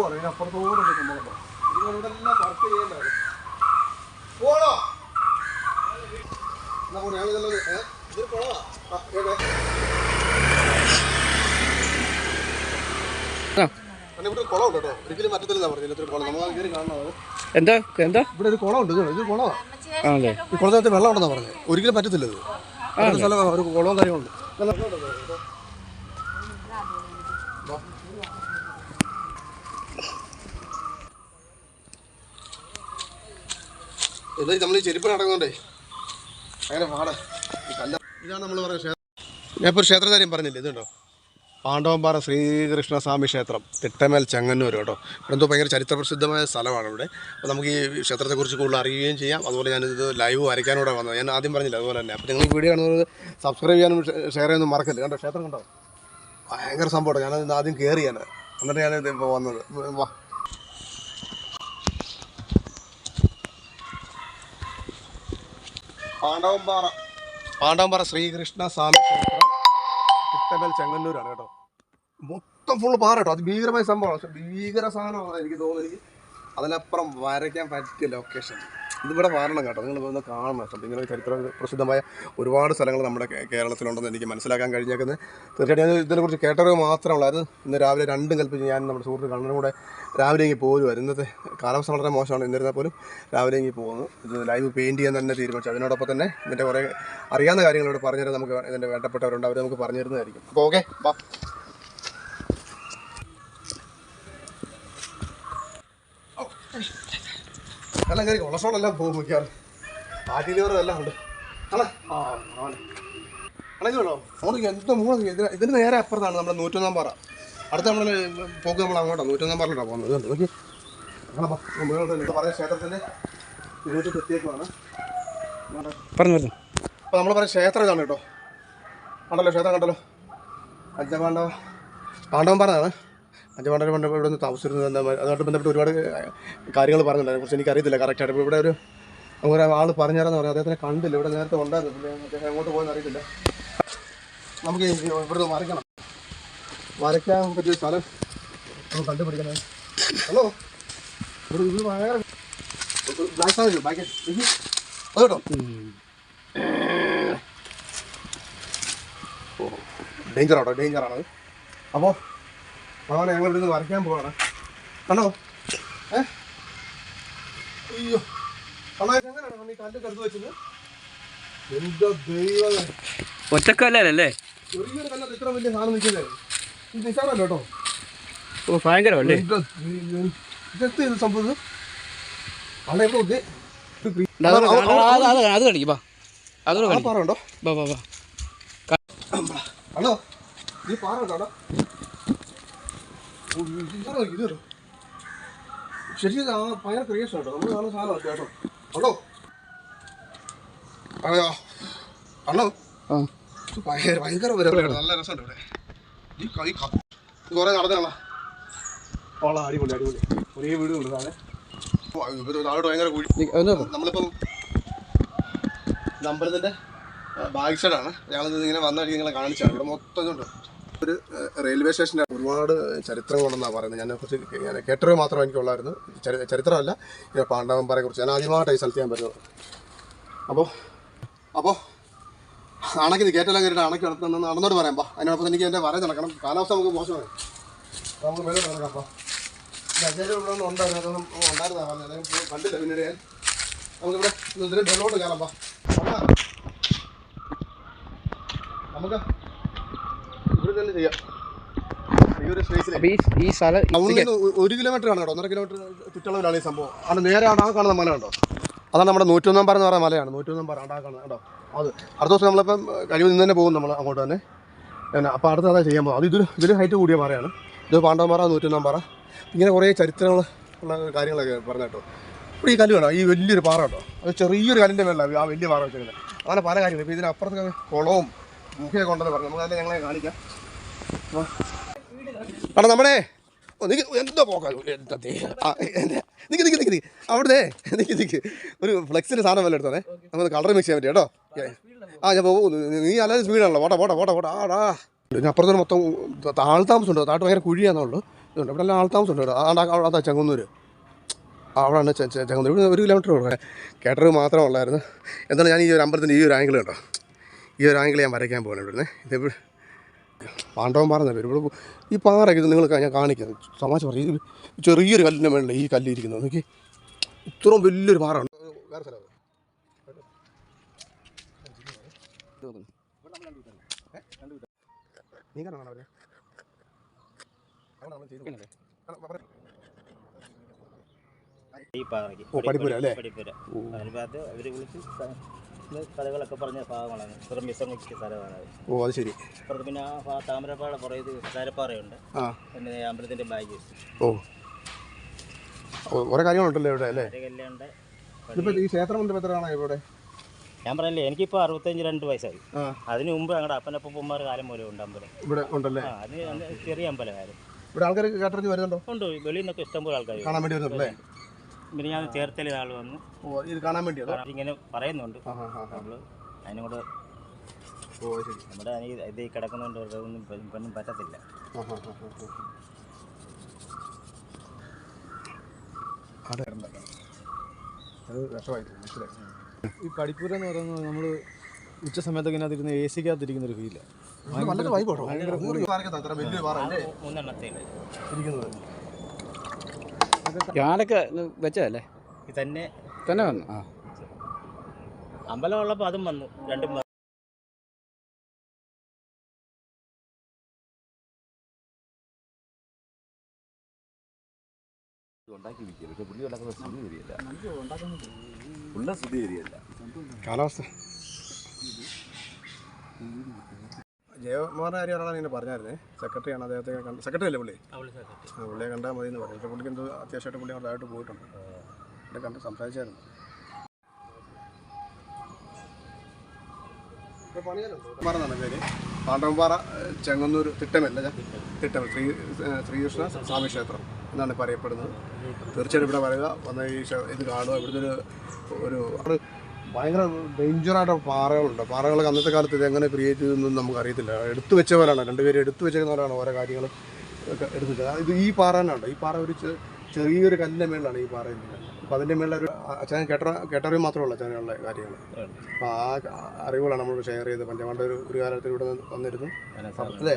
പോവാണ് ഇതിന് അപ്പുറത്തോടെ സംഭവം ഇതെല്ലാം വർക്ക് എന്നാ പോണേ? ഇതൊരു ആ, കേട്ടോ കാണുന്നത് എന്താ? എന്താ? ഇവിടെ ഒരു കുളമുണ്ട് ഇത് ഇത് കുളമാണ് ആണല്ലേ? ഈ കുളത്തിനകത്ത് വെള്ളം ഉണ്ടെന്നാ പറഞ്ഞത് ഒരിക്കലും പറ്റത്തില്ല ഇത്. ഒരു സ്ഥലം ഒരു കുളവും കാര്യങ്ങളുണ്ട് ഇത് നമ്മൾ ഈ ചെരുപ്പ് നടക്കുന്നുണ്ടേ അങ്ങനെ പാടെ. കല്ല ഇതാണ് നമ്മൾ പറഞ്ഞ ക്ഷേത്രം. ഒരു ക്ഷേത്രകാര്യം പറഞ്ഞില്ലേ ഇതുണ്ടോ? പാണ്ഡവംപാറ ശ്രീകൃഷ്ണസ്വാമി ക്ഷേത്രം തിട്ടമേൽ ചെങ്ങന്നൂർ കേട്ടോ. ഇവിടെ എന്തോ ഭയങ്കര ചരിത്രപ്രസിദ്ധമായ സ്ഥലമാണ് ഇവിടെ അപ്പോൾ നമുക്ക് ഈ ക്ഷേത്രത്തെക്കുറിച്ച് കൂടുതൽ അറിയുകയും ചെയ്യാം. അതുപോലെ ഞാനിത് ലൈവ് വരയ്ക്കാനൂടെ വന്നത്. ഞാൻ ആദ്യം പറഞ്ഞില്ല അതുപോലെ തന്നെ. അപ്പോൾ നിങ്ങൾ ഈ വീഡിയോ കാണുന്നത് സബ്സ്ക്രൈബ് ചെയ്യാനും ഷെയർ ചെയ്യാനും മറക്കല്ലേ. കണ്ടോ ക്ഷേത്രം കണ്ടോ? ഭയങ്കര സംഭവമാണ് ഞാനത് ആദ്യം കയറിയാണ് എന്നിട്ട് ഞാനിത് ഇപ്പോൾ വന്നത്. വാ. പാണ്ഡവംപാറ പാണ്ഡവംപാറ ശ്രീകൃഷ്ണ സ്വാമി ക്ഷേത്രം കുട്ടമൽ ചെങ്ങന്നൂരാണ് കേട്ടോ. മൊത്തം ഫുള്ള് പാറ കേട്ടോ. അത് ഭീകരമായ സംഭവമാണ്. ഭീകര സാധനമാണ് എനിക്ക് തോന്നുന്നത്. അതിനപ്പുറം വരയ്ക്കാൻ പറ്റിയ ലൊക്കേഷൻ ഇതിവിടെ വരണം കേട്ടോ. നിങ്ങൾ ഒന്ന് കാണണം. ഇങ്ങനെ ചരിത്ര പ്രസിദ്ധമായ ഒരുപാട് സ്ഥലങ്ങൾ നമ്മുടെ കേരളത്തിലുണ്ടെന്ന് എനിക്ക് മനസ്സിലാക്കാൻ കഴിഞ്ഞേക്കുന്നത്. തീർച്ചയായിട്ടും ഞാൻ ഇതിനെക്കുറിച്ച് കേട്ടറിവ് മാത്രമുള്ളായിരുന്നു. ഇന്ന് രാവിലെ രണ്ടും കൽപ്പിച്ച് ഞാൻ നമ്മുടെ സുഹൃത്ത് കണ്ണനും കൂടെ രാവിലെ എങ്കിൽ പോരുമായിരുന്നു ഇന്നത്തെ കാലാവസ്ഥ വളരെ മോശമാണ്. എന്നിരുന്നാൽ പോലും രാവിലെ എങ്കിൽ പോകുന്നു. ഇത് ലൈവ് പെയിന്റ് ചെയ്യാൻ തന്നെ തീരുമാനിച്ചു. അതിനോടൊപ്പം തന്നെ ഇതിന്റെ കുറേ അറിയാവുന്ന കാര്യങ്ങൾ ഇവിടെ പറഞ്ഞുതരാൻ നമുക്ക് ഇതിന്റെ വേണ്ടപ്പെട്ടവരുണ്ട്. അവർ നമുക്ക് പറഞ്ഞു തരുന്നതായിരിക്കും അപ്പോൾ ഓക്കെ ബാ. എല്ലാം കയറി കൊളസ്ട്രോൾ എല്ലാം പോകും മിക്കവാറും. ഫാറ്റി ലിവർ എല്ലാം ഉണ്ട്. അല്ല. ആ ആണ് അണ മൂന്ന് ഇതിന് ഇതിന് നേരെ അപ്പുറത്താണ് നമ്മുടെ നൂറ്റൊന്നാം പാറ. അടുത്ത നമ്മൾ പോക്ക് നമ്മൾ അങ്ങോട്ടാണ് നൂറ്റൊന്നാം പാറയിലാണ് പോകുന്നത്. ഇതുണ്ട് നോക്കി ഇത് പറഞ്ഞ ക്ഷേത്രത്തിന്റെ ഇതിലേക്ക് എത്തിയേക്കുവാണ് പറഞ്ഞു പറഞ്ഞു. അപ്പോൾ നമ്മൾ പറഞ്ഞ ക്ഷേത്രം ഇതാണ് കേട്ടോ. കണ്ടല്ലോ ക്ഷേത്രം കണ്ടല്ലോ. പഞ്ചപാണ്ഡവ പാണ്ഡവൻ പറഞ്ഞതാണ് പഞ്ചപാണ്ഡവ പണ്ട് ഇവിടെ നിന്ന് താമസിച്ചിരുന്നത് എന്താ അതുമായിട്ട് ബന്ധപ്പെട്ട് ഒരുപാട് കാര്യങ്ങൾ പറഞ്ഞിട്ടുണ്ട് അതിനെക്കുറിച്ച് എനിക്കറിയത്തില്ല കറക്റ്റായിട്ട് ഇവിടെ ഒരു ഒരു ആൾ പറഞ്ഞാരെന്ന് പറഞ്ഞു അദ്ദേഹത്തിനെ കണ്ടില്ല. ഇവിടെ നേരത്തെ ഉണ്ടായിരുന്നു. അദ്ദേഹം എങ്ങോട്ട് പോയെന്ന് അറിയത്തില്ല. നമുക്ക് ഇവിടെ വരയ്ക്കണം. വരയ്ക്കാൻ പറ്റിയ സ്ഥലം നമുക്ക് കണ്ടുപിടിക്കണം. ഹലോ? സാധനം ആട്ടോ. ഡേഞ്ചർ അപ്പോൾ ഭഗവാനെ ഞങ്ങൾ ഇവിടുന്ന് വരയ്ക്കാൻ പോവാണ്. കണ്ടോ? ഏ? അയ്യോ. എങ്ങനെയാണ് നീ കല്ല് കരുത് വെച്ചത്? എന്താ ദൈവമേ. ഒറ്റക്കല്ലേ ചെറിയൊരു കല്ലത്ത് ഇത്ര വലിയ സാധനം നിൽക്കുന്നത് ഇത് കേട്ടോ? ഓ ഭയങ്കരമല്ലേ? സംഭവം? അത് കളിക്കും ഹലോ നീ ഇത് കേട്ടോ ശരിക്കും ഇത് ആ ഭയങ്കര ക്രിയേഷൻ കേട്ടോ നമ്മൾ കാണുന്ന കേട്ടോ. അതെയോ? ഭയങ്കര ഭയങ്കര നല്ല രസമുണ്ട് ഇവിടെ. ഈ ക- ഈ കപ്പ ഇത് കുറേ നടന്നതാണ്? ഓള അടിപൊളി അടിപൊളി. ഒരേ വീടുണ്ട് താഴെ ഓ, ഇത് താഴോട്ട് ഭയങ്കര കുഴി. നമ്മളിപ്പം അമ്പലത്തിന്റെ ബാക്ക് സൈഡാണ് ഞങ്ങളിത് ഇങ്ങനെ വന്ന വഴി നിങ്ങളെ കാണിച്ചാണ്. ഇവിടെ മൊത്തം ഇതുണ്ട്. ഒരു റെയിൽവേ സ്റ്റേഷന്റെ ഒരുപാട് ചരിത്രങ്ങളുണ്ടെന്നാണ് പറയുന്നത്. ഞാൻ കുറിച്ച് ഞാൻ കേട്ടറിവ് മാത്രമേ എനിക്കുള്ളായിരുന്നു. ചരി- ചരിത്രമല്ല പാണ്ഡവന്മാരെ കുറിച്ച് ഞാൻ ആദ്യമായിട്ട് ഈ സ്ഥലത്ത് ഞാൻ വരുന്നത്. അപ്പോൾ അപ്പോൾ ആണക്കി ഇത് കേട്ടെല്ലാം കയറിയിട്ട് അണക്കി നടത്തുന്ന നടന്നോട് പറയാം പാ. അതിനോടൊപ്പം എനിക്ക് എന്റെ വര നടക്കണം. കാലാവസ്ഥ നമുക്ക് മോശമാണ്. നമുക്ക് മേലോട്ട് നടക്കാം പാ. ഇവിടെ ഉണ്ടായിരുന്നു കണ്ടില്ല പിന്നീട് ഞാൻ. നമുക്കിവിടെ ഇതിന് വെള്ളോട്ട് കയറാം പാ. നമുക്ക് ചെയ്യാം ഈ അപ്പൊ സ്ഥലം ഒരു കിലോമീറ്റർ ആണ് കേട്ടോ. ഒന്നര കിലോമീറ്റർ ചുറ്റളവിലാണ് ഈ സംഭവം. അവിടെ നേരെ ആ കാണുന്ന മല കണ്ടോ? അതാണ് നമ്മുടെ നൂറ്റൊന്നാം പാറ എന്ന് പറയുന്ന മലയാണ്. നൂറ്റൊന്നാം പാറ ആ കാണുന്നത് കേട്ടോ. അത് അടുത്ത ദിവസം നമ്മളിപ്പം കഴിവ് നിന്ന് തന്നെ പോകും നമ്മൾ അങ്ങോട്ട് തന്നെ. പിന്നെ അപ്പോൾ അടുത്ത അതാ ചെയ്യാൻ പോകും അത് ഇതൊരു ഇതിൽ ഹൈറ്റ് കൂടിയ പാറയാണ് ഇത് പാണ്ഡവന്മാറ നൂറ്റൊന്നാം പാറ ഇങ്ങനെ കുറേ ചരിത്രങ്ങൾ ഉള്ള കാര്യങ്ങളൊക്കെ പറഞ്ഞു കേട്ടോ. ഇപ്പോൾ ഈ കല്ല് വേണം ഈ വലിയൊരു പാറ കേട്ടോ അത് ചെറിയൊരു കല്ലിന്റെ മേലാണ് ആ വലിയ പാറ വെച്ചിരിക്കുന്നത് അങ്ങനെ പല കാര്യങ്ങളും. ഇപ്പോൾ ഇതിനപ്പുറത്തൊക്കെ കുളവും മുഖയൊക്കെ ഉണ്ടെന്ന് പറഞ്ഞു. നമുക്ക് അതിനെ ഞങ്ങളെ കാണിക്കാം. അവിടെ നമ്മുടെ നിക്ക് എന്തോ പോക്കാ. നിക്ക് നിക്ക് നിക്ക് അവിടുത്തെ നിക്ക് നിക്ക്. ഒരു ഫ്ലെക്സിന്റെ സാധനം വല്ല എടുത്തോണേ. നമുക്ക് കളർ മിക്സ് ചെയ്യാൻ പറ്റും കേട്ടോ. ആ ഞാൻ പോകും നീ അല്ലാതെ സ്പീഡാണല്ലോ പോട്ടെ പോട്ടെ പോട്ടെ പോട്ടെ ആടാ. ഇതിന് അപ്പുറത്തോട്ട് മൊത്തം താഴ് ഉണ്ടോ താട്ട് ഭയങ്കര കുഴിയാണെന്നുള്ളൂ ഇതുണ്ട്. ഇവിടെ എല്ലാം ആൾത്താമസം ഉണ്ട് അവിടെ അവിടെ ചെങ്ങന്നൂർ അവിടെയാണ് ചെങ്ങന്നൂർ ഇവിടെ ഒരു കിലോമീറ്റർ ഉള്ളത് കേട്ടറിവ് മാത്രമേ ഉള്ളായിരുന്നു. എന്താണ് ഞാൻ ഈ ഒരു അമ്പലത്തിന്റെ ഈ ഒരു ആംഗിൾ കേട്ടോ ഈ ഒരു ആംഗിൾ ഞാൻ വരയ്ക്കാൻ പോകുന്നു ഇവിടുന്ന്. ഇത് പാണ്ഡവൻ പറഞ്ഞ പേര് ഇവിടെ ഈ പാറയ്ക്ക് നിങ്ങൾ ഞാൻ കാണിക്കാം. തമാശ പറയും. ചെറിയൊരു കല്ലിന്റെ മേളിൽ ഈ കല്ലിരിക്കുന്നത് നോക്കി ഇത്രയും വലിയൊരു പാറ ഉണ്ട്. വേറെ സ്ഥലം നീ കാണാൻ നമ്മൾ ചെയ്തു. ഈ പാറയ്ക്ക്. പഠിപ്പുര അല്ലേ? പഠിപ്പുര അവർ വിളിച്ച് ഇത് കഥകളൊക്കെ പറഞ്ഞ ഭാഗങ്ങളാണ്. ഇത്ര മിശ്രമിച്ച സ്ഥലമാണ് ഓ അത് ശരി. അപ്പുറത്ത് പിന്നെ ആ ഭാ- താമരപ്പാറ പുറയത് താരപ്പാറയുണ്ട്. ആ. പിന്നെ അമ്പലത്തിന്റെ ബാഗ് ഓ. ഓ, കുറേ കാര്യങ്ങളുണ്ടല്ലോ ഇവിടെ അല്ലേ? കല്ലുണ്ട് ഇതിപ്പോൾ ഈ ക്ഷേത്രം എത്ര ഇവിടെ? ഞാൻ പറഞ്ഞില്ലേ എനിക്കിപ്പോൾ അറുപത്തഞ്ച് രണ്ട് വയസ്സായി. ആ. അതിന് മുമ്പ് ഞങ്ങളുടെ അപ്പനപ്പന്മാർ കാലം മൂലം ഉണ്ട് അമ്പലം. ഇവിടെ ഉണ്ടല്ലേ? ആ അത് അന്ന് ചെറിയ അമ്പലമായിരുന്നു. ഇവിടെ ആൾക്കാർ കേട്ടറിഞ്ഞ് വരുന്നുണ്ടോ? ഉണ്ട് വെളിയിൽ നിന്നൊക്കെ ഇഷ്ടംപോലെ ആൾക്കാർ കാണാൻ വേണ്ടി വരുന്നുണ്ടല്ലേ? പിന്നെ ഞാൻ ചേർത്തലി ആൾ വന്നു. ഓ ഇത് കാണാൻ വേണ്ടിയോ? ഇങ്ങനെ പറയുന്നുണ്ട്. നമ്മൾ നമ്മൾ അതിനും കൂടെ ഓ അത് ശരി. നമ്മുടെ ഇത് കിടക്കുന്നുണ്ട് ഒന്നും ഒന്നും പറ്റത്തില്ല. അതെ. മനസ്സിലായി. ഈ പഠിപ്പുര എന്ന് പറയുന്നത് നമ്മൾ ഉച്ച സമയത്തൊക്കെ ഇതിനകത്തിരുന്ന് എ സിക്കകത്തിരിക്കുന്ന ഒരു ഫീലാണ് വളരെ വൈബോട്ടോ വലിയ പാറ ഇരിക്കുന്നത്. വെച്ചതല്ലേ? തന്നെ തന്നെ വന്നു. ആ. അമ്പലം ഉള്ളപ്പോൾ അതും വന്നു. രണ്ടും വന്നു. കാലാവസ്ഥ. ജയകുമാറിന്റെ കാര്യം ഒരാളാണ് ഇങ്ങനെ പറഞ്ഞായിരുന്നേ. സെക്രട്ടറിയാണ് അദ്ദേഹത്തെ കണ്ട് സെക്രട്ടറി അല്ലേ പുള്ളി. ആ, പുള്ളിയെ കണ്ടാൽ മതി എന്ന് പറഞ്ഞു. പക്ഷേ പുള്ളിക്ക് എന്തോ അത്യാവശ്യമായിട്ട് പുള്ളി അതായിട്ട് പോയിട്ടുണ്ട്. ഇവിടെ കണ്ട് സംസാരിച്ചായിരുന്നു. പേര്. പാണ്ഡവൻപാറ ചെങ്ങന്നൂർ തിട്ടമല്ല തിട്ടമൽ ശ്രീ ശ്രീകൃഷ്ണ സ്വാമി ക്ഷേത്രം എന്നാണ് പറയപ്പെടുന്നത്. തീർച്ചയായിട്ടും ഇവിടെ വരിക. വന്ന ഈ ഇത് കാണുക. ഇവിടുത്തെ ഒരു ഒരു ഭയങ്കര ഡേഞ്ചറായിട്ട് പാറകളുണ്ട്. പാറകളൊക്കെ അന്നത്തെ കാലത്ത് ഇത് എങ്ങനെ ക്രിയേറ്റ് ചെയ്തെന്നും നമുക്ക് അറിയത്തില്ല എടുത്തു വെച്ച പോലെയാണ്. രണ്ടുപേരും എടുത്തു പോലെയാണ് ഓരോ കാര്യങ്ങൾ ഒക്കെ എടുത്തു വെച്ചത് ഇത് ഈ പാറ തന്നെ ഉണ്ട് ഈ പാറ ഒരു ചെറിയൊരു കല്ലിന്റെ മേളിലാണ് ഈ പാറ ഇരിക്കുന്നത്. അപ്പോൾ അതിന്റെ മേളിലൊരു അച്ഛൻ കേട്ട കേട്ടറിവ് മാത്രമേ ഉള്ളൂ അച്ഛനുള്ള കാര്യങ്ങൾ അപ്പോൾ ആ അറിവുകളാണ് നമ്മൾ ഷെയർ ചെയ്ത് പഞ്ചമാണ്ട് ഒരു ഒരു കാലത്തിൽ ഇവിടെ വന്നിരുന്നു. അല്ലേ?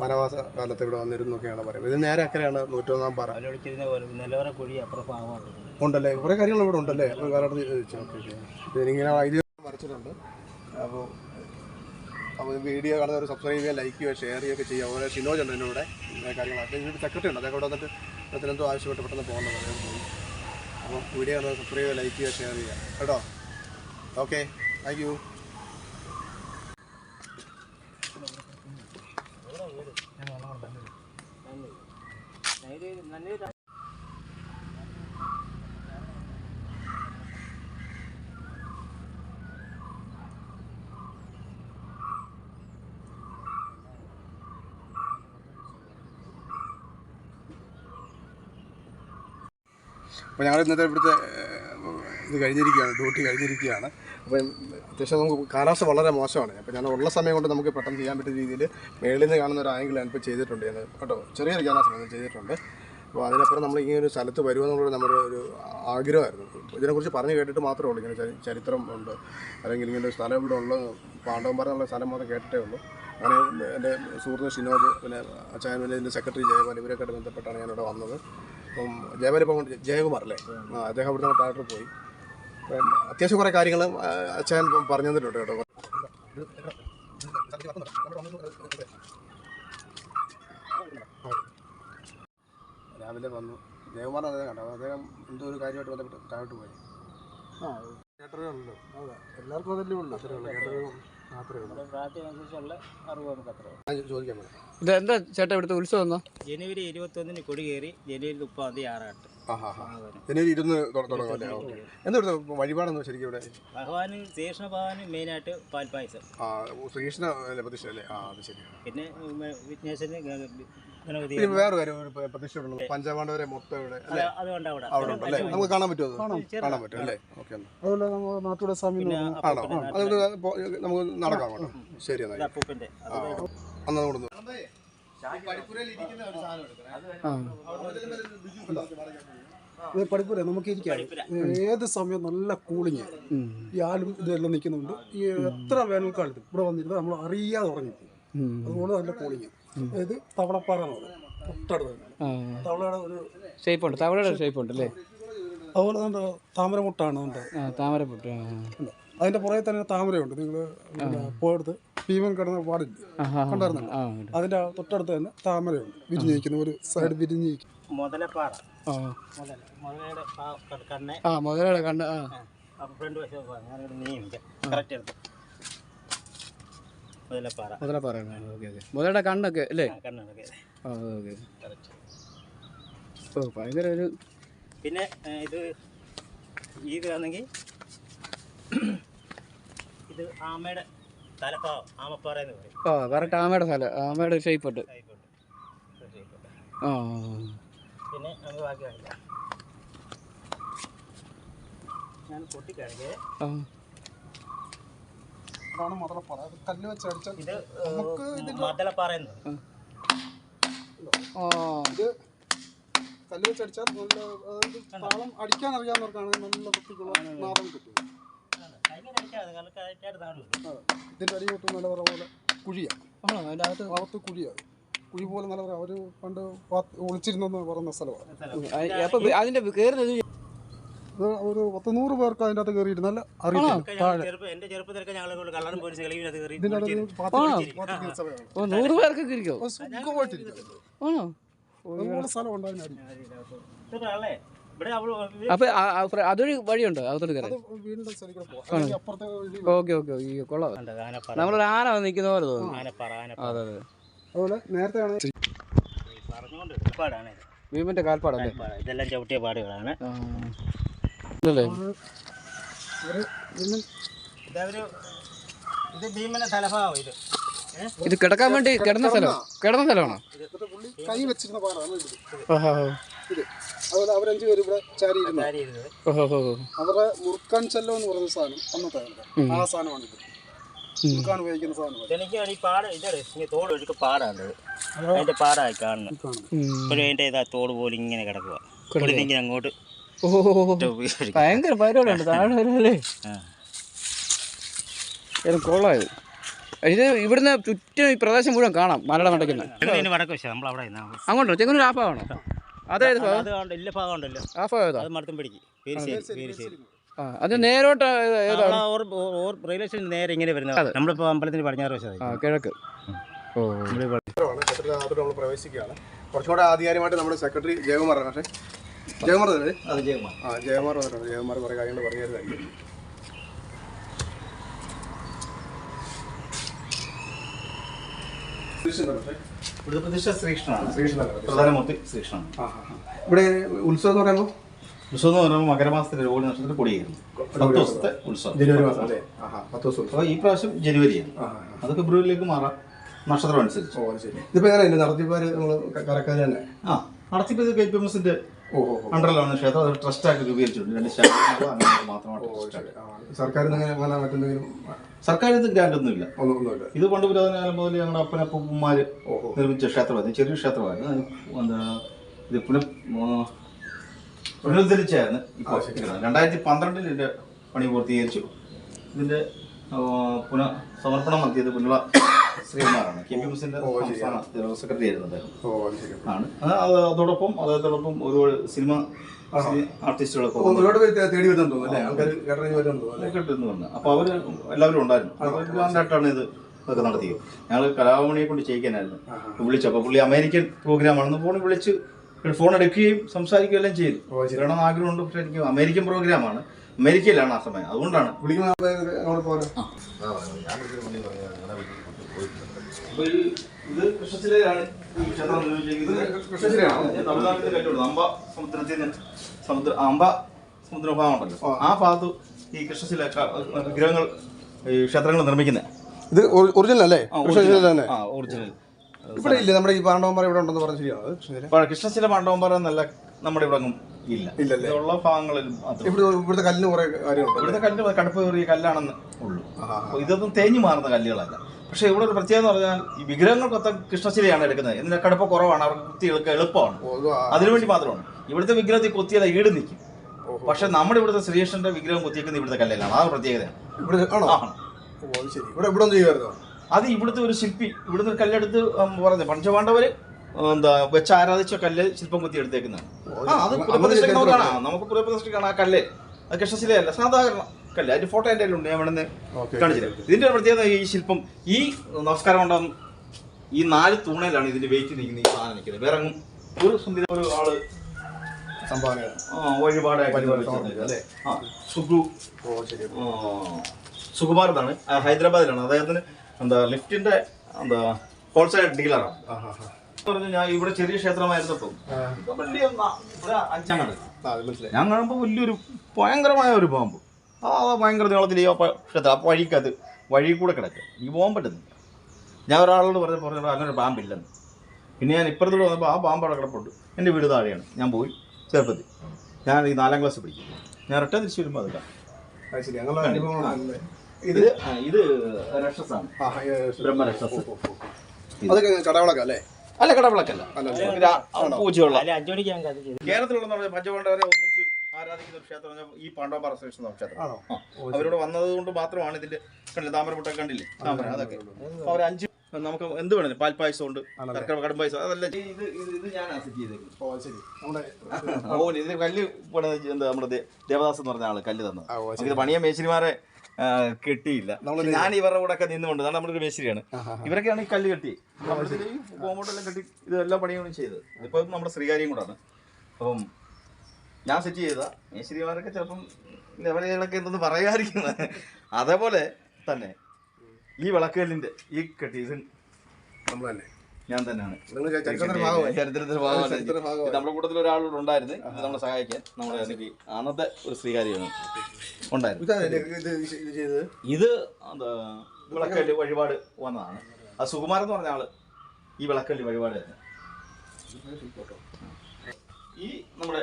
വനവാസ. കാലത്ത് ഇവിടെ വന്നിരുന്നു ഒക്കെയാണ് പറയുന്നത്. ഇത് നേരെ അക്കരെയാണ് നൂറ്റൊന്നാം പാറ. ഉണ്ടല്ലേ? കുറേ കാര്യങ്ങൾ ഇവിടെ ഉണ്ടല്ലേ? ഒരു കാലത്ത് ഇതിനിങ്ങനെ ഇത് വരച്ചിട്ടുണ്ട്. അപ്പോൾ അപ്പോൾ വീഡിയോ കാണുന്നവർ സബ്സ്ക്രൈബ് ചെയ്യുക ലൈക്ക് ചെയ്യുക ഷെയർ ചെയ്യുകയൊക്കെ ചെയ്യുക. അതുപോലെ ഷിനോജ് ഉണ്ട് എന്നോട് കാര്യങ്ങളൊക്കെ ഇതിന്റെ സെക്രട്ടറി ഉണ്ട്. അദ്ദേഹം ഇവിടെ വന്നിട്ട് എന്തോ ആവശ്യപ്പെട്ട് പെട്ടെന്ന് പോകുന്നത്. അപ്പോൾ വീഡിയോ ഒന്ന് സബ്സ്ക്രൈബ് ചെയ്യുക ലൈക്ക് ചെയ്യുക. ഷെയർ ചെയ്യുക കേട്ടോ ഓക്കെ താങ്ക് യു അപ്പോൾ ഞങ്ങൾ ഇന്നത്തെ ഇവിടുത്തെ ഇത് കഴിഞ്ഞിരിക്കുകയാണ് ഡ്യൂട്ടി കഴിഞ്ഞിരിക്കുകയാണ്. അപ്പം അത്യാവശ്യം നമുക്ക് കാലാവസ്ഥ വളരെ മോശമാണ്. അപ്പോൾ ഞാൻ ഉള്ള സമയം കൊണ്ട് നമുക്ക് പെട്ടെന്ന് ചെയ്യാൻ പറ്റുന്ന രീതിയിൽ മേളിൽ നിന്ന് കാണുന്ന ഒരു ആംഗിൾ ഞാനിപ്പോൾ ചെയ്തിട്ടുണ്ട് ഞാൻ കേട്ടോ ചെറിയൊരു ക്യാമറ ചെയ്തിട്ടുണ്ട്. അപ്പോൾ അതിനപ്പുറം നമ്മൾ ഇങ്ങനെ ഒരു സ്ഥലത്ത് വരുമെന്നുള്ളത് നമ്മുടെ ഒരു ആഗ്രഹമായിരുന്നു. ഇതിനെക്കുറിച്ച് പറഞ്ഞു കേട്ടിട്ട് മാത്രമേ ഉള്ളൂ ഇങ്ങനെ ചരിത്രം ഉണ്ട് അല്ലെങ്കിൽ ഇങ്ങനെ ഒരു സ്ഥലം ഇവിടെ ഉള്ള പാണ്ഡവന്മാർ സ്ഥലം മാത്രം കേട്ടിട്ടേ ഉള്ളൂ. അങ്ങനെ എന്റെ സുഹൃത്ത് ഷിനോജ് പിന്നെ അച്ചായൻ ഇതിന്റെ സെക്രട്ടറി ജയപാൽ ഇവരൊക്കെ ബന്ധപ്പെട്ടാണ് ഞാനിവിടെ വന്നത്. അപ്പം ജയപാൽ ഇപ്പം ജയകുമാർ അല്ലേ അദ്ദേഹം അവിടുന്ന് ഡയറക്ടർ പോയി. അപ്പം അത്യാവശ്യം കുറേ കാര്യങ്ങൾ അച്ഛൻ പറഞ്ഞു തന്നിട്ടുണ്ട് കേട്ടോ. രാവിലെ വന്നു. ജയകുമാർ അദ്ദേഹം കണ്ടു. അദ്ദേഹം എന്തോ ഒരു കാര്യമായിട്ട് ബന്ധപ്പെട്ട് താഴോട്ട് പോയി. ആ കേട്ടറേ എല്ലാവർക്കും അതല്ലേ ഉള്ളൂ. അത്രേ ഇത് എന്താ ചേട്ടാ ഇവിടുത്തെ ഉത്സവം എന്നാ ജനുവരി ഇരുപത്തൊന്നിന് കൊടി കയറി ജനുവരി മുപ്പതാം തീയതി ആറാട്ട്. ജനുവരി ഇരുന്ന് എന്താ വഴിപാടെന്ന് ശരിക്കും ഇവിടെ? ഭഗവാന് ശ്രീകൃഷ്ണ ഭഗവാന് മെയിനായിട്ട് പാൽപ്പായസം ആ ശ്രീകൃഷ്ണ അല്ലേ പ്രതിഷ്ഠ അല്ലേ? ആ അത് ശരി പിന്നെ വിഘ്നേശ്വരന് പിന്നെ വേറെ കാര്യം ഒരു പ- പ്രതിഷ്ഠ ഉണ്ടല്ലോ പഞ്ചപാണ്ഡവരെ മൊത്തം ഇവിടെ അല്ലേ? അത് അവിടെ. അവിടെ ഉണ്ട് അല്ലേ? നമുക്ക് കാണാൻ പറ്റുമോ കാണാൻ പറ്റും അല്ലേ? ഓക്കെ അതുപോലെ നമ്മൾ നാട്ടുകൂടെ സ്വാമി ആണോ? നമുക്ക് നമുക്ക് നടക്കാം കേട്ടോ ശരി എന്നാൽ അന്ന് ഇത് പഠിപ്പൂര നമുക്ക് ഇരിക്കാം. ഏത് സമയം നല്ല കൂളിങ്. ഈ ആലും ഇതെല്ലാം നിൽക്കുന്നുണ്ട്. ഈ എത്ര വേനൽക്കാലത്ത് ഇവിടെ വന്നിരുന്നത് നമ്മൾ അറിയാതെ ഉറങ്ങിപ്പോകും. അതുകൊണ്ട് നല്ല കൂളിങ്. ഇത് തവളപ്പാറ എന്ന് പറയും തൊട്ടടുത്ത് തന്നെ തവളയുടെ ഒരു ഷേപ്പ് ഉണ്ട് തവളയുടെ ഷേപ്പ് ഉണ്ട് അല്ലേ? അതുപോലെ തന്നെ താമരമുട്ടാണ് ഉണ്ട് ആ താമരപ്പൊട്ട് ആ. ഉണ്ട്. അതിന്റെ പുറകെ തന്നെ താമരയുണ്ട്. നിങ്ങൾ പോയെടുത്ത് ഭീമൻ കിടന്ന പാടില്ല ആ കണ്ടായിരുന്നല്ലോ? ആ ഉണ്ട്. അതിന്റെ തൊട്ടടുത്ത് തന്നെ താമരയുണ്ട്. വിരിഞ്ഞിരിക്കുന്ന ഒരു സൈഡ് വിരിഞ്ഞിരിക്കും മുതലപ്പാറ. ആ. മുതല മുതലയുടെ കണ്ണെ. ആ മുതലയുടെ കണ്ട് ആ. ഫ്രണ്ട് വശം ഞാനൊരു നീയും കറക്റ്റ് എടുത്തു. മുതലപ്പാറ. Okay okay. മുതലയുടെ കണ്ണൊക്കെ അല്ലേ? ആ, കണ്ണൊക്കെ. ആ ഓക്കെ കറക്റ്റ് ഓ ഭയങ്കര ഒരു പിന്നെ ഇത് ഇത് ഇതാണെങ്കിൽ ഇത് ആമയുടെ തലപ്പാവം ആമപ്പാറ എന്ന് പറയും. ആ കറക്റ്റ് ആമയുടെ സ്ഥലം ആമയുടെ ഷേപ്പ് ഉണ്ട്. ആ പിന്നെ നമുക്ക് ബാക്കി കാണിക്കാം. ഞാൻ ആ. അതാണ് മുതലപ്പാറ അത് കല്ല് വെച്ച് അടിച്ചാൽ ഇത് നമുക്ക് മദലപ്പാറ എന്ന്. പറയും ഇത് കല്ല് വെച്ച് അടിച്ചാൽ നല്ല അതായത് താളം അടിക്കാൻ അറിയാവുന്നവർക്കാണ് നല്ല വൃത്തിക്കുള്ള നാദം കിട്ടും. ഇതിന്റെ അടിയോട്ട് നല്ല പറ പോലെ കുഴിയാണ് അതിന്റെ അകത്ത് കുഴിയാണ് കുഴി പോലെ നല്ല പറ അവർ പണ്ട് ഒളിച്ചിരുന്നെന്ന് പറയുന്ന സ്ഥലമാണ് അപ്പൊ അതിന്റെ കയറുന്നത് ഇത് ഒരു പത്ത് നൂറ് പേർക്ക് അതിന്റെ അകത്ത് കയറിയിട്ട് നല്ല അറിയില്ല ചെറുപ്പത്തിലൊക്കെ ഞങ്ങൾ കള്ളറും പോലീസ് കയറി ഇതിന്റെ അകത്ത് ഓ നൂറ് പേർക്ക് ഇരിക്കോ അത് സുഖമായിട്ടിരിക്കും ആണോ? അതുപോലെ സ്ഥലം ഉണ്ടായിരുന്നു ഇതല്ലേ ഇവിടെ അപ്പൊ ആ- ആ ഫ്ര- അതൊരു വഴിയുണ്ട്? അകത്തോട്ട് അത് പോകാം അല്ലെങ്കിൽ അപ്പുറത്തെ വഴി ഓക്കെ ഓക്കെ ഈ കൊള്ളാം. ആനപ്പാറ നമ്മളൊരു ആന വന്ന് നിൽക്കുന്ന പോലെ തോന്നുന്നു. ആനപ്പാറ ആനപ്പാറ അതെ അതെ. അതുപോലെ നേരത്തെ ആണ് പറഞ്ഞുകൊണ്ട് പാടാണ് ഇത്. ഭീമന്റെ കാൽപ്പാടല്ലേ? ഇതെല്ലാം ചവിട്ടിയ പാടുകളാണ്. ഇത് കിടക്കാൻ വേണ്ടി കിടന്ന സ്ഥലം. കിടന്ന സ്ഥലമാണോ? കൈ വെച്ചിരുന്ന അതുപോലെ അവരഞ്ചു പേര് ഇവിടെ ചാരിയിരുന്നു അവരുടെ മുറുക്കാൻ ചെല്ലോ എന്ന് പറയുന്ന സാധനം അന്നത്തെ ആ സാധനമാണ് ഇത്. മുറുക്കാൻ ഉപയോഗിക്കുന്ന പാട ഈ തോട് ഒഴുക്ക് പാടാണ്. അതിന്റെ പാടായി കാണുന്നത്. അതിന്റെ ഇതാ തോട് പോലെ ഇങ്ങനെ കിടക്കുക ഇങ്ങനെ അങ്ങോട്ട് ഓഹോ. ഭയങ്കര പരിപാടിയുണ്ട് താഴെ വരല്ലേ. കൊള്ളായത് ഇത് ഇവിടുന്ന് ചുറ്റും ഈ പ്രദേശം മുഴുവൻ കാണാം. മലട നടക്കുന്ന വശം. അങ്ങോട്ടോ. ചെങ്ങന്നൂർ ആ ഭാഗമാണോ? അതായത് അത് നേരോട്ട് റെയിൽവേ സ്റ്റേഷൻ നേരെ ഇങ്ങനെ വരുന്നത് നമ്മളിപ്പോ അമ്പലത്തിന് പടിഞ്ഞാറ് ആ കിഴക്ക്. ഓ. പ്രവേശിക്കുകയാണ്. കുറച്ചുകൂടെ ആധികാരികമായിട്ട് നമ്മുടെ സെക്രട്ടറി ജയകുമാറാണ്. പക്ഷേ ജയകുമാർ തന്നെ അത് ജയകുമാർ. ആ ജയകുമാർ വന്നിട്ടുണ്ട് ജയകുമാർ കുറേ കാര്യങ്ങൾ പറഞ്ഞു തരുന്നതായിരിക്കും. ഇവിടുത്തെ പ്രതിഷ്ഠ ശ്രീകൃഷ്ണനാണ്. ശ്രീകൃഷ്ണനാണ്. പ്രധാനമൂർത്തി ശ്രീകൃഷ്ണനാണ്. ഇവിടെ ഉത്സവം എന്ന് പറയുമ്പോൾ? ഉത്സവം എന്ന് പറയുമ്പോൾ മകരമാസത്തിലെ രോഹിണി നക്ഷത്രത്തിൽ കൊടിയായിരുന്നു. പത്ത് ദിവസത്തെ ഉത്സവം. ജനുവരി മാസം. അല്ലേ? പത്ത് ദിവസം അപ്പോൾ ഈ പ്രാവശ്യം ജനുവരിയാണ് അത് ഫെബ്രുവരിയിലേക്ക് മാറാം. നക്ഷത്രം അനുസരിച്ച്. ഇതിപ്പോൾ എങ്ങനെ നടത്തിപ്പാർ നമ്മൾ കറക്കാർ തന്നെ? ആ നടത്തിപ്പ് കെ പി എം ഓ. അണ്ടറിലാണ് ക്ഷേത്രം അത് ട്രസ്റ്റായിട്ട് രൂപീകരിച്ചിട്ടുണ്ട്. രണ്ട് ശാഖകൾ മാത്രമായിട്ട് മറ്റെന്തെങ്കിലും സർക്കാർ ഇത് ഗ്രാൻഡ് ഒന്നുമില്ല. ഒന്നും ഒന്നുമില്ല. ഇത് പണ്ട് പുരാതന കാലം മുതൽ ഞങ്ങളുടെ അപ്പനപ്പന്മാര് നിർമ്മിച്ച ക്ഷേത്രമായിരുന്നു. ചെറിയ ക്ഷേത്രമായിരുന്നു. എന്താ ഇത് പുനഃ പുനരുദ്ധരിച്ചായിരുന്നു ഇപ്പോൾ. രണ്ടായിരത്തി പന്ത്രണ്ടിൽ ഇതിന്റെ പണി പൂർത്തീകരിച്ചു. ഇതിന്റെ പുനഃസമർപ്പണം പുനഃ സമർപ്പണം നടത്തിയത് പുനുള്ള ശ്രീകുമാറാണ്. കെ പി എം എസിന്റെ സംസ്ഥാന ജനറൽ സെക്രട്ടറി ആയിരുന്നു അദ്ദേഹം. ആണ്. അത് അത് അതോടൊപ്പം അദ്ദേഹത്തോടൊപ്പം ഒരുപാട് സിനിമ ആർട്ടിസ്റ്റുകളൊക്കെ അപ്പോൾ ഒരുപാട് പേര് തേടി വരുന്നുണ്ട് തോന്നുന്നു അല്ലേ ആൾക്കാർ കേട്ടറിഞ്ഞ് വരുന്നുണ്ട് തോന്നുന്നു അല്ലേ കിട്ടുന്നു പറഞ്ഞു അപ്പോൾ അവർ എല്ലാവരും ഉണ്ടായിരുന്നു. അവർ ഗ്രാൻഡായിട്ടാണ് ഇത് ഇതൊക്കെ നടത്തിയത്. ഞങ്ങൾ കലാമണിയെ കൊണ്ട് ചെയ്യിക്കാനായിരുന്നു. വിളിച്ചു അപ്പോൾ പുള്ളി അമേരിക്കൻ പ്രോഗ്രാമാണെന്ന് ഫോൺ വിളിച്ച് ഫോൺ എടുക്കുകയും സംസാരിക്കുകയും എല്ലാം ചെയ്തു. വരണമെന്ന് ആഗ്രഹമുണ്ട്. പക്ഷെ എനിക്ക് അമേരിക്കൻ പ്രോഗ്രാമാണ് അമേരിക്കയിലാണ് ആ സമയം. അതുകൊണ്ടാണ്. വിളിക്കുമ്പോൾ പോകാൻ ഈ ഇത് കൃഷ്ണശിലയിലാണ് ഈ ക്ഷേത്രം നിർമ്മിച്ചിരിക്കുന്നത്. കൃഷ്ണശിലയാണോ? തമിഴ്നാട്ടിൽ കണ്ടുപിടുന്നത് അമ്പ സമുദ്രത്തിൽ സമുദ്ര അമ്പ സമുദ്രഭാഗമുണ്ടല്ലോ ആ. ഭാഗത്ത് ഈ കൃഷ്ണശില വിഗ്രഹങ്ങൾ ഈ ക്ഷേത്രങ്ങൾ നിർമ്മിക്കുന്നത് ഇത് ഒറിജിനൽ അല്ലേ? കൃഷ്ണശില തന്നെ. ഒറിജിനൽ. ഇവിടെ ഇല്ല. നമ്മുടെ ഈ പാണ്ഡവന്മാർ ഇവിടെ ഉണ്ടെന്ന് പറഞ്ഞ ശരിയാണ്? കൃഷ്ണശില? മണ്ഡപം എന്നല്ല നമ്മുടെ ഇവിടെ ഇല്ല. ഇല്ലല്ലേ? ഉള്ള ഭാഗങ്ങളിൽ ഇവിടെ ഇവിടുത്തെ കല്ലിന് കുറെ കാര്യമുണ്ട് ഇവിടുത്തെ കല്ല് കടുപ്പ് കയറിയ കല്ലാണെന്ന് ഉള്ളൂ. ഇതൊന്നും തേഞ്ഞു മാറുന്ന കല്ലുകളല്ല. പക്ഷേ ഇവിടെ ഒരു പ്രത്യേകത എന്ന് പറഞ്ഞാൽ ഈ വിഗ്രഹങ്ങൾക്കൊത്ത കൃഷ്ണശിലയാണ് എടുക്കുന്നത്. എന്നാൽ കടുപ്പം കുറവാണ് അവർക്ക് കുത്തി എടുക്കാൻ എളുപ്പമാണ് അതിനുവേണ്ടി മാത്രമാണ്. ഇവിടുത്തെ വിഗ്രഹത്തിൽ കുത്തിയത് ഈട് നിൽക്കും. പക്ഷെ നമ്മുടെ ഇവിടുത്തെ ശ്രീകൃഷ്ണന്റെ വിഗ്രഹം കൊത്തിയേക്കുന്ന ഇവിടുത്തെ കല്ലിലാണ്. ആ പ്രത്യേകതയാണ്. ഇവിടെ അത് ശരി. ഇവിടെ ഇവിടെ ചെയ്യുമായിരുന്നോ? അത് ഇവിടുത്തെ ഒരു ശില്പി ഇവിടുത്തെ കല്ലെടുത്ത് പറഞ്ഞത് പറഞ്ഞു പഞ്ചപാണ്ഡവര് എന്താ വെച്ച് ആരാധിച്ച കല്ല് ശില്പം കുത്തി എടുത്തേക്കുന്നതാണ്. ആ അത് നമുക്ക് കാണാം നമുക്ക് കാണാം. ആ കല്ല്. അത് കൃഷ്ണശിലയല്ല സാധാരണ. കല്ല്. അതിന്റെ ഫോട്ടോ എന്റെ ഉണ്ട് ഞാൻ ഇവിടെ കാണിച്ചില്ല ഇതിന്റെ ഒരു പ്രത്യേകത ഈ ശില്പം ഈ നമസ്കാരം ഉണ്ടാകും ഈ നാല് തൂണയിലാണ് ഇതിന്റെ വെയിറ്റ് നിൽക്കുന്ന ഈ സാധനം നിൽക്കുന്നത്. വേറെ ഒരു സംവിധാനം ഒരു ആൾ വഴിപാടായിട്ട് വഴിപാട് അല്ലേ? ആ സുഗു. ഹൈദരാബാദിലാണ്. അദ്ദേഹത്തിന് എന്താ ലിഫ്റ്റിന്റെ എന്താ ഹോൾസെയിൽ ഡീലറാണ്. പറഞ്ഞു ഞാൻ ഇവിടെ ചെറിയ ക്ഷേത്രമായിരുന്നപ്പോൾ വലിയ ഞാൻ കാണുമ്പോൾ വലിയൊരു ഭയങ്കരമായ ഒരു പാമ്പ്. ആ ഭയങ്കര നീളത്തിൽ ഈ ക്ഷേത്രം ആ വഴിക്കത് വഴി കൂടെ കിടക്കുക എനിക്ക് പോകാൻ പറ്റുന്നില്ല. ഞാൻ ഒരാളോട് പറഞ്ഞു പറഞ്ഞപ്പോൾ അങ്ങനെ ഒരു പാമ്പില്ലെന്ന്. പിന്നെ ഞാൻ ഇപ്പുറത്തോട് വന്നപ്പോൾ ആ പാമ്പ് അവിടെ കിടപ്പുണ്ട്. എന്റെ വീട് താഴെയാണ്. ഞാൻ പോയി ചെറുപ്പത്തിൽ. ഞാൻ ഈ നാലാം ക്ലാസ് പഠിക്കും. ഞാൻ റിട്ടേൺ തിരിച്ചു വരുമ്പോൾ അതില്ല ഇത് ഇത് രക്ഷസാണ്. ബ്രഹ്മരക്ഷസ്. അതൊക്കെ കടവളക്കം അല്ലേ? അല്ല കടവിളക്കല്ല. പൂച്ചയുള്ള. കേരളത്തിലുള്ള പറഞ്ഞ പഞ്ചപാണ്ഡവരെ ഒന്നിച്ച് ആരാധിക്കുന്ന ഒരു ക്ഷേത്രം എന്ന് പറഞ്ഞാൽ ഈ പാണ്ഡവപാറ ശ്രീകൃഷ്ണ ക്ഷേത്രം. ആണോ? അവരോട് വന്നത് കൊണ്ട് മാത്രമാണ് ഇതിന്റെ കണ്ടില്ല? താമരമുട്ട കണ്ടില്ലേ? താമര അതൊക്കെ. അവർ അഞ്ച് നമുക്ക് എന്ത് പാൽ പാൽപ്പായസം ഉണ്ട്. കടും പായസം അതല്ല. ഇത് ഇത് സെറ്റ് ഓ ശരി. ഓ ഇതിന് കല്ല് പണിത് എന്താ നമ്മുടെ ദേ- ദേവദാസ് എന്ന് പറഞ്ഞ ആൾ കല്ല് തന്നത്. ഇത് പണിയ മേശിരിമാരെ കെട്ടിയില്ല. ഞാൻ ഇവരുടെ കൂടെ ഒക്കെ നിന്നുകൊണ്ട് അതാണ് നമ്മുടെ ഒരു മേശിരിയാണ് ഇവരൊക്കെയാണ് ഈ കല്ല് കെട്ടി. കോമ്പോട്ടെല്ലാം കെട്ടി ഇതെല്ലാം പണിയാണ് ചെയ്തത്. ഇപ്പൊ നമ്മുടെ ശ്രീകാര്യം കൂടാണ്. അപ്പം ഞാൻ സെറ്റ് ചെയ്ത മേശിരിമാരൊക്കെ ചിലപ്പം ലെവലുകളൊക്കെ എന്തെന്ന് പറയാതിരിക്കുന്നത് അതേപോലെ തന്നെ ഈ വിളക്കുകല്ലിന്റെ ഈ കട്ടീസൺ ഇത് നമ്മൾ തന്നെ ഞാൻ തന്നെയാണ്. ചരിത്രത്തിന്റെ ഭാഗമാണ് നമ്മുടെ കൂട്ടത്തിൽ ഒരാളോട് ഉണ്ടായിരുന്നു ഇത് നമ്മളെ സഹായിക്കാൻ നമ്മുടെ എനിക്ക് അന്നത്തെ ഒരു ശ്രീകാര്യമാണ് ഉണ്ടായിരുന്നു ഇത് വിളക്കല്ലി വഴിപാട് വന്നതാണ്. ആ സുകുമാരൻ എന്ന് പറഞ്ഞ ആൾ ഈ വിളക്കല്ലി വഴിപാട് തന്നെ ഈ നമ്മുടെ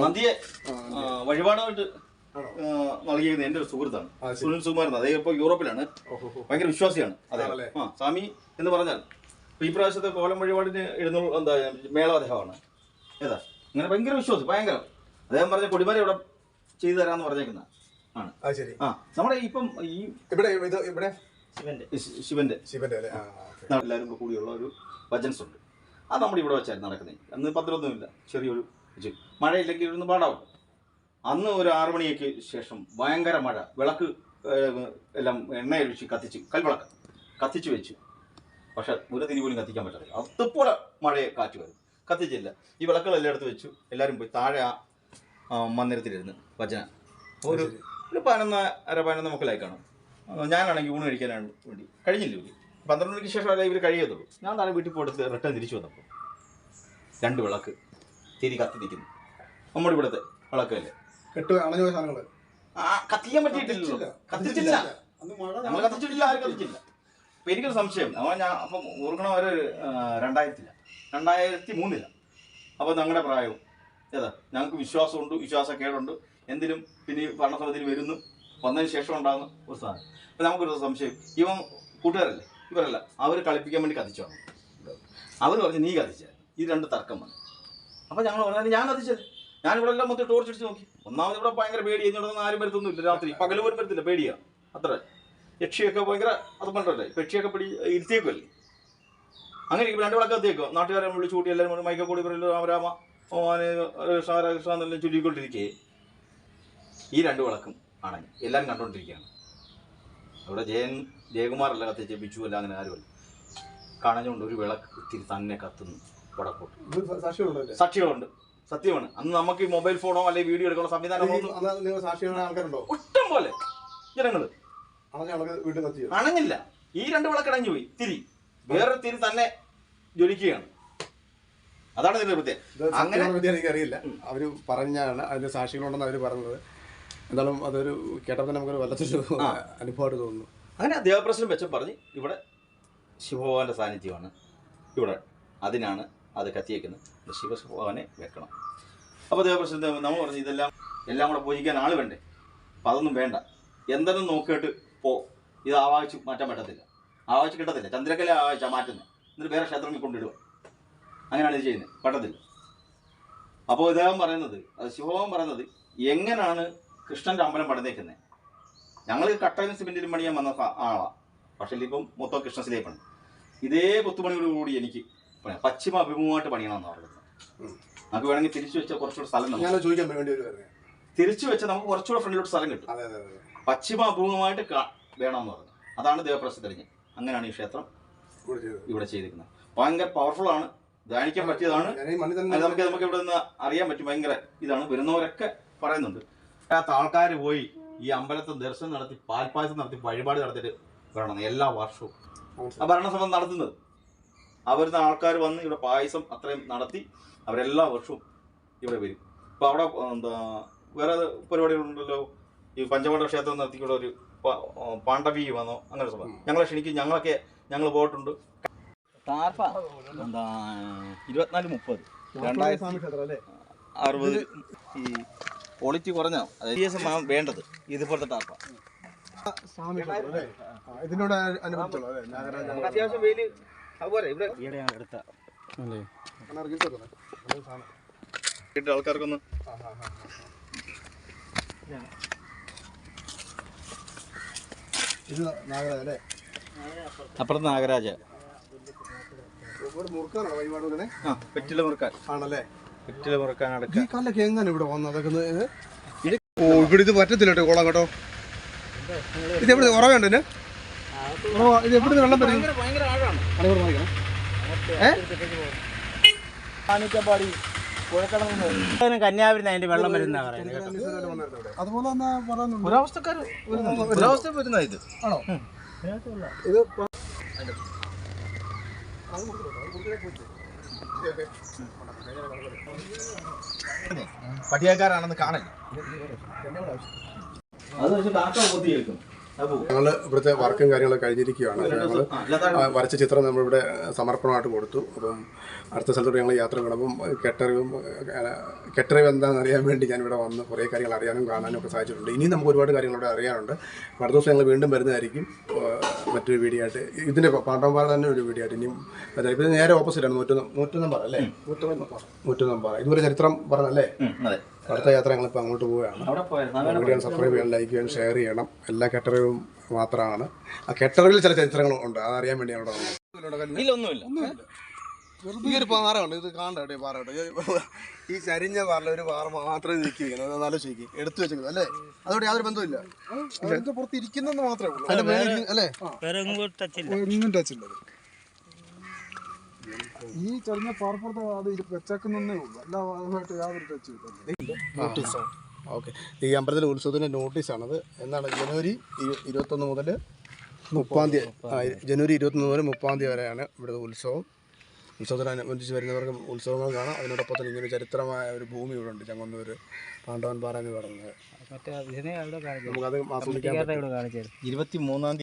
നദിയെ ആ, വഴിപാടായിട്ട് നൽകിയിരുന്ന എന്റെ ഒരു സുഹൃത്താണ്. സുനിൽ സുകുമാരൻ അദ്ദേഹം ഇപ്പൊ യൂറോപ്പിലാണ്. ഭയങ്കര വിശ്വാസിയാണ്. അതെ? ആ സ്വാമി എന്ന് പറഞ്ഞാൽ ഈ പ്രാവശ്യത്തെ കോലം വഴിപാടിന് എഴുന്നൂറ് എന്താ മേള അദ്ദേഹമാണ്. ഏതാ? അങ്ങനെ ഭയങ്കര വിശ്വാസം ഭയങ്കര. അദ്ദേഹം പറഞ്ഞ കൊടിമര ഇവിടെ ചെയ്തു തരാന്ന് പറഞ്ഞേക്കുന്ന ആണ്. ആ നമ്മുടെ ഇപ്പം ഈ ഇവിടെ ഇവിടെ? ശിവന്റെ ശിവന്റെ. ശിവന്റെ അല്ലേ? എല്ലാവരും കൂടിയുള്ള ഒരു ഭജൻസ് ഉണ്ട്. അത് നമ്മുടെ ഇവിടെ വെച്ചായിരുന്നു നടക്കുന്നത്. അന്ന് പത്രമൊന്നുമില്ല. ചെറിയൊരു മഴയില്ലെങ്കിൽ ഇരുന്ന് പാടാവും. അന്ന് ഒരു ആറു മണിയൊക്കെ ശേഷം ഭയങ്കര മഴ. വിളക്ക് എല്ലാം എണ്ണയൊഴിച്ച് കത്തിച്ച് കൽവിളക്ക് കത്തിച്ച് വെച്ചു. പക്ഷെ ഒരു തിരി പോലും കത്തിക്കാൻ പറ്റില്ല അതുപോലെ മഴയെ കാറ്റ് വരും. കത്തിച്ചില്ല. ഈ വിളക്കുകളെല്ലാം എടുത്ത് വെച്ചു. എല്ലാവരും പോയി താഴെ ആ മന്ദിരത്തിലിരുന്ന് ഭജന. ഒരു ഒരു പതിനൊന്ന് അര പതിനൊന്ന് മുക്കിലായി കാണും. ഞാനാണെങ്കിൽ ഊണ് കഴിക്കാനാണ് വേണ്ടി. കഴിഞ്ഞില്ല ഇവർ? പന്ത്രണ്ട് മണിക്ക് ശേഷം അല്ല ഇവർ കഴിയത്തുള്ളൂ. ഞാൻ താഴെ വീട്ടിൽ പോയിട്ട് റിട്ടേൺ തിരിച്ചു വന്നപ്പോൾ. രണ്ട് വിളക്ക്. തിരി കത്തി നിൽക്കുന്നു നമ്മുടെ ഇവിടുത്തെ വിളക്കല്ലേ കെട്ട് അണഞ്ഞു പോയ സാധനങ്ങൾ. ആ കത്തിക്കാൻ പറ്റിയിട്ടില്ല കത്തിച്ചില്ല. നമ്മൾ കത്തിച്ചിട്ടില്ല ആരും കത്തിച്ചില്ല അപ്പൊ എനിക്കൊരു സംശയം. അവൻ ഞാൻ അപ്പം ഓർക്കണം ഒരു രണ്ടായിരത്തില്ല. രണ്ടായിരത്തി മൂന്നില്ല അപ്പോൾ ഞങ്ങളുടെ പ്രായവും. ഏതാ? ഞങ്ങൾക്ക് വിശ്വാസമുണ്ട് വിശ്വാസക്കേടുണ്ട്. എന്തിനും പിന്നെ ഭരണസമിതിയിൽ വരുന്നു. വന്നതിന് ശേഷം ഉണ്ടാകുന്ന ഒരു സാധനം. അപ്പം നമുക്കൊരു സംശയം. ഇവൻ കൂട്ടുകാരല്ലേ? ഇവരല്ല. അവർ കളിപ്പിക്കാൻ വേണ്ടി കത്തിച്ചു അവർ പറഞ്ഞു നീ കത്തിച്ചായിരുന്നു ഈ രണ്ട് തർക്കം വന്നു. അപ്പം ഞങ്ങൾ പറഞ്ഞു ഞാൻ കത്തിച്ചത് ഞാൻ ഇവിടെ എല്ലാം മൊത്തം ടോർച്ച് അടിച്ച് നോക്കി. ഒന്നാമത് ഇവിടെ ഭയങ്കര പേടി എന്നിടന്ന് ആരും വരുത്തൊന്നുമില്ല രാത്രി. പകൽ പോലും വരുത്തില്ല പേടിയാ. അത്ര. യക്ഷിയൊക്കെ ഭയങ്കര അത് പണ്ടല്ലേ? യക്ഷിയൊക്കെ പിടി ഇരുത്തിയേക്കുമല്ലേ അങ്ങനെ ഇരിക്കും രണ്ട് വിളക്ക് എത്തിയേക്കോ നാട്ടുകാരെ വിളിച്ചു കൂട്ടി എല്ലാവരും മൈക്ക കൂടി പറയല്ലോ രാമരാമ ഓനെ കൃഷ്ണ കൃഷ്ണ എന്നെല്ലാം ചുരുക്കൊണ്ടിരിക്കേ ഈ രണ്ട് വിളക്കും അണഞ്ഞു എല്ലാം കണ്ടുകൊണ്ടിരിക്കുകയാണ് അവിടെ ജയൻ ജയകുമാറല്ല കത്തിച്ച് ബിച്ചു അല്ല അങ്ങനെ ആരുമല്ല. കണഞ്ഞുകൊണ്ട് ഒരു വിളക്ക് ഇത്തിരി തന്നെ കത്തുന്നു. വടക്കോട്ട് സാക്ഷികളുണ്ട്. സത്യമാണ്. അന്ന് നമുക്ക് ഈ മൊബൈൽ ഫോണോ അല്ലെങ്കിൽ വീഡിയോ എടുക്കുന്ന സംവിധാനം സാക്ഷികളുടെ ആൾക്കാരുണ്ടോ? ഒട്ടും പോലെ. ജനങ്ങൾ അണഞ്ഞില്ല. ഈ രണ്ട് വിളക്കടഞ്ഞു പോയി. തിരി. വേറെ തിരി തന്നെ ജ്വലിക്കുകയാണ്. അതാണ് ഇതിന്റെ പ്രത്യേകം അങ്ങനെ എനിക്കറിയില്ല. അവർ പറഞ്ഞാണ് അതിന്റെ സാക്ഷികളുണ്ടെന്ന് അവർ പറഞ്ഞത്. എന്തായാലും അതൊരു കേട്ടപ്പോൾ നമുക്കൊരു വല്ലത്തൊരു അനുഭവമായിട്ട് തോന്നുന്നു. അങ്ങനെ ദേവപ്രശ്നം വെച്ച പറഞ്ഞ് ഇവിടെ ശിവഭഗവാന്റെ സാന്നിധ്യമാണ്. ഇവിടെ അതിനാണ് അത് കത്തിയേക്കുന്നത് ശിവഭഗവാനെ വെക്കണം. അപ്പോൾ ദേവപ്രശ്നം നമ്മൾ പറഞ്ഞു ഇതെല്ലാം എല്ലാം കൂടെ പൂജിക്കാൻ ആൾ വേണ്ടേ? അപ്പം അതൊന്നും വേണ്ട. എന്തെങ്കിലും നോക്കിയിട്ട് പോ. ഇത് ആവാഹിച്ച് മാറ്റാൻ പറ്റത്തില്ല. ആവാഹിച്ച് കിട്ടത്തില്ല. ചന്ദ്രക്കല ആവാഹിച്ച മാറ്റുന്നത് എന്നിട്ട് വേറെ ക്ഷേത്രങ്ങളിൽ കൊണ്ടിടുക. അങ്ങനെയാണ് ഇത് ചെയ്യുന്നത് പറ്റത്തില്ല. അപ്പോൾ ഇദ്ദേഹം പറയുന്നത് അത് ശിവഭവൻ പറയുന്നത് എങ്ങനെയാണ് കൃഷ്ണന്റെ അമ്പലം പണിതേക്കുന്നത് ഞങ്ങൾ കട്ടനും സിമെന്റിലും പണിയാൻ വന്ന ആളാണ് പക്ഷേ ഇപ്പം മൊത്തം കൃഷ്ണശിലയെ ഇതേ കൊത്തുപണിയോടുകൂടി എനിക്ക് പണിയാം. പശ്ചിമ അഭിമുഖമായിട്ട് പണിയണമെന്ന് പറയുന്നത് നമുക്ക് വേണമെങ്കിൽ തിരിച്ചു വെച്ച കുറച്ചുകൂടെ സ്ഥലം നമുക്ക് ഞാൻ ചോദിക്കാൻ വേണ്ടി ഒരു കാര്യം തിരിച്ചു വെച്ച നമുക്ക് കുറച്ചുകൂടെ ഫ്രണ്ടിലോട്ട് സ്ഥലം കിട്ടും. അതെ അതെ അതെ പശ്ചിമ അഭിമുഖമായിട്ട് വേണമെന്ന് പറഞ്ഞു. അതാണ് ദേവപ്രസിദ്ധരിഞ്ഞ് അങ്ങനെയാണ് ഈ ക്ഷേത്രം ഇവിടെ ചെയ്തത്. ഇവിടെ ചെയ്തിരിക്കുന്നത്. ഭയങ്കര പവർഫുൾ ആണ്. ധ്യാനിക്കാൻ പറ്റിയതാണ്. ഞാൻ ഈ മണ്ണിൽ അത് നമുക്ക് നമുക്ക് ഇവിടെ നിന്ന് അറിയാൻ പറ്റും. ഭയങ്കര ഇതാണ്. വരുന്നവരൊക്കെ പറയുന്നുണ്ട്. അതിനകത്ത് ആൾക്കാർ പോയി ഈ അമ്പലത്തെ ദർശനം നടത്തി പാൽപ്പായസം നടത്തി വഴിപാട് നടത്തിയിട്ട് വരണം. എല്ലാ വർഷവും. ആ ഭരണസഭ നടത്തുന്നത്. അവരുന്ന ആൾക്കാർ വന്ന് ഇവിടെ പായസം അത്രയും നടത്തി അവരെല്ലാ വർഷവും ഇവിടെ വരും. ഇപ്പം അവിടെ എന്താ വേറെ പരിപാടികളുണ്ടല്ലോ? ഈ പഞ്ചപാണ്ഡവ ക്ഷേത്രം നടത്തിക്കൂടെ ഒരു പാണ്ഡവി വന്നോ? അങ്ങനെ സംഭവം. ഞങ്ങളെ ക്ഷണിക്കും ഞങ്ങളൊക്കെ ഞങ്ങൾ പോയിട്ടുണ്ട്. താർപ്പ എന്താ ഇരുപത്തിനാല് മുപ്പത്. രണ്ടായിരത്തി സ്വാമി ക്ഷേത്രം അല്ലേ? അറുപത്. ഈ ക്വാളിറ്റി കുറഞ്ഞ അതായത് വേണ്ടത് ഇതുപോലത്തെ ടാർപ്പ സ്വാമി ക്ഷേത്രം അല്ലേ? ഇതിനോട് അത്യാവശ്യം വെയിൽ അതുപോലെ ഇവിടെ. എടുത്ത. ആൾക്കാർക്കൊന്ന്. ഇത് നാഗരാജ അല്ലേ? അപ്പുറത്ത് നാഗരാജ. മുറുക്കാൻ. ആണല്ലേ? പെറ്റില മുറുക്കാൻ ഈ എങ്ങനെ ഇവിടെ ഓ ഇവിടെ ഇത് പറ്റത്തില്ല കേട്ടോ കോളം കേട്ടോ. ഇത് എവിടെ? ഉറവുണ്ട് ഇത് എവിടെ വെള്ളം കന്യാകുമാരി അതിന്റെ വെള്ളം വരുന്ന പറയുന്നത് അതുപോലെ തന്നെ പറയുന്നുണ്ട്. ഒരവസ്ഥക്കാർ ഒരവസ്ഥ വരുന്ന ഇത്? ആണോ? ഇത് കാണില്ല അത് പക്ഷെ ബാക്കി കൊത്തി കേൾക്കും ഞങ്ങൾ ഇവിടുത്തെ വർക്കും കാര്യങ്ങളൊക്കെ കഴിഞ്ഞിരിക്കുകയാണ്. ഞങ്ങൾ വരച്ച ചിത്രം നമ്മളിവിടെ സമർപ്പണമായിട്ട് കൊടുത്തു. അപ്പം അടുത്ത സ്ഥലത്തോട് ഞങ്ങൾ യാത്ര വേണം കെട്ടറിവും കെട്ടറിവ് എന്താണെന്ന് അറിയാൻ വേണ്ടി ഞാൻ ഇവിടെ വന്ന് കുറേ കാര്യങ്ങൾ അറിയാനും കാണാനും ഒക്കെ സാധിച്ചിട്ടുണ്ട്. ഇനിയും നമുക്ക് ഒരുപാട് കാര്യങ്ങൾ ഇവിടെ അറിയാനുണ്ട്. അടുത്ത ദിവസം ഞങ്ങൾ വീണ്ടും വരുന്നതായിരിക്കും. മറ്റൊരു വീഡിയോ ആയിട്ട്. ഇതിന്റെ പാണ്ഡവന്മാർ തന്നെ ഒരു വീഡിയോ ആയിട്ട് ഇനിയും ഇത് നേരെ ഓപ്പോസിറ്റാണ് നൂറ്റൊന്ന് നൂറ്റൊന്നും പറ അല്ലേ? നൂറ്റൊന്നും പറ. ഇതുവരെ ചരിത്രം പറഞ്ഞല്ലേ അതെ. അടുത്ത യാത്ര ഞങ്ങളിപ്പോൾ അങ്ങോട്ട് പോവുകയാണ്. വീഡിയോ സബ്സ്ക്രൈബ് ചെയ്യാൻ ലൈക്ക് ചെയ്യാൻ ഷെയർ ചെയ്യണം. എല്ലാ കെട്ടറിവും മാത്രമാണ്. ആ കെട്ടറിൽ ചില ചരിത്രങ്ങളും ഉണ്ട്. അതറിയാൻ വേണ്ടി അവിടെ വന്നത് ഇല്ല ഒന്നുമില്ല. ഈ ഒരു പാറയുണ്ട് ഇത് കാണണ്ട പാറ ഈ ചരിഞ്ഞ പാറ ഒരു പാറ മാത്രമേ നിൽക്കുകയാണ് നല്ല ആലോചിക്ക്. എടുത്തു വെച്ചത് അല്ലേ? അതോടെ യാതൊരു ബന്ധമില്ല പുറത്ത് ഇരിക്കുന്നെന്ന് മാത്രമേ ഉള്ളൂ. അല്ലേ? ഒന്നും ടച്ചില്ല ടച്ച് ഇല്ല. ഈ ചെറിയ പാർപ്പുറത്ത് അത് ഇത് വെച്ചേക്കുന്നേ ഉള്ളൂ. അല്ല അതുമായിട്ട് യാതൊരു ടച്ച് ഓക്കെ ഈ അമ്പലത്തിലെ ഉത്സവത്തിന്റെ നോട്ടീസാണത് എന്നാണ് ജനുവരി ഇരു- ഇരുപത്തൊന്ന് മുതൽ മുപ്പാം തീയതി ജനുവരി ഇരുപത്തൊന്ന് മുതൽ മുപ്പാം തീയതി വരെയാണ് ഇവിടുത്തെ ഉത്സവം. ഉത്സവത്തിനനുബന്ധിച്ച് വരുന്നവർക്ക് ഉത്സവങ്ങൾ കാണാം. അതിനോടൊപ്പം തന്നെ ഇങ്ങനെ ചരിത്രമായ ഒരു ഭൂമി ഇവിടെ ഉണ്ട്. ചങ്ങന്നൂർ പാണ്ഡവൻ പാറ എന്ന് പറയുന്നത്. നമുക്കത് ആസ്വദിക്കാൻ ഇരുപത്തി മൂന്നാം